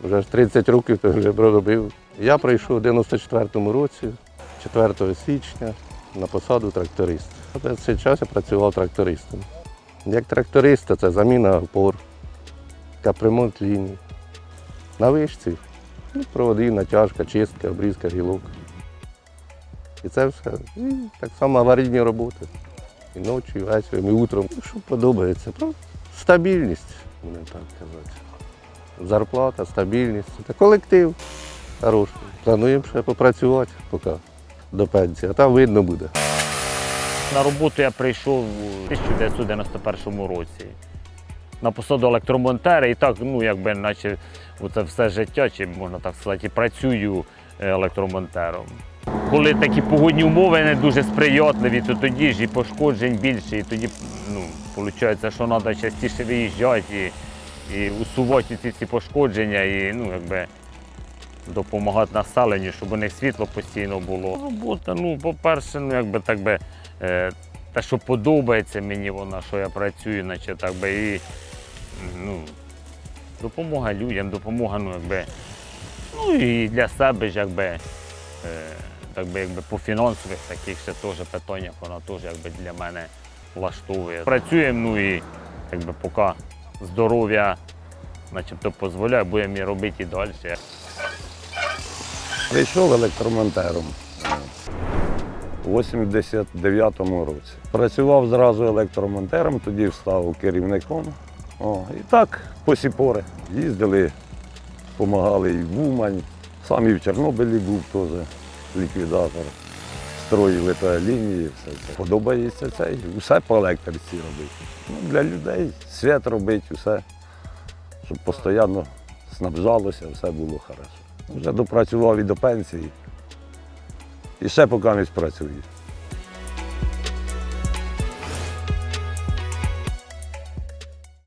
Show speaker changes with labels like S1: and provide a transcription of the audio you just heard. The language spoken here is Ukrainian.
S1: Вже ж 30 років то вже проробив. Я прийшов у 94-му році, 4 січня, на посаду тракториста. Весь цей час я працював трактористом. Як тракториста це заміна опор, капремонт ліній. На вишці ну, проводи, натяжка, чистка, обрізка гілок. І це все. І так само аварійні роботи. І ночі, і ввечері, і утром. Ну, Що подобається? Стабільність, будемо так казати. Зарплата, стабільність. Це колектив хороший. Плануємо ще попрацювати поки до пенсії, а там видно буде.
S2: На роботу я прийшов у 1991 році. На посаду електромонтера і так, ну якби наче це все життя, чи можна так сказати, і працюю е, електромонтером. Коли такі погодні умови не дуже сприятливі, то тоді ж і пошкоджень більше, і тоді ну, виходить, що треба частіше виїжджати і, і усувати ці, ці пошкодження, і ну, якби, допомагати населенню, щоб у них світло постійно було. Робота, ну, по-перше, ну, якби, так би, е, те, що подобається мені вона, що я працюю, наче так би, і ну, допомога людям, допомога, ну, якби, ну і для себе ж, якби, е, так би, якби по фінансових таких ще теж питаннях вона теж якби для мене влаштовує. Працюємо, ну і якби поки здоров'я начебто дозволяє, будемо і робити і далі.
S3: Прийшов електромонтером у 89-му році. Працював зразу електромонтером, тоді став керівником. О, і так по сі пори. Їздили, допомагали і в Умань. Сам і в Чорнобилі був теж ліквідатор. Строїли та лінії, все це. Подобається це. Усе по електриці робити. Ну, для людей світ робити, усе, щоб постійно снабжалося, все було добре. Вже допрацював і до пенсії. І ще поки не працюю.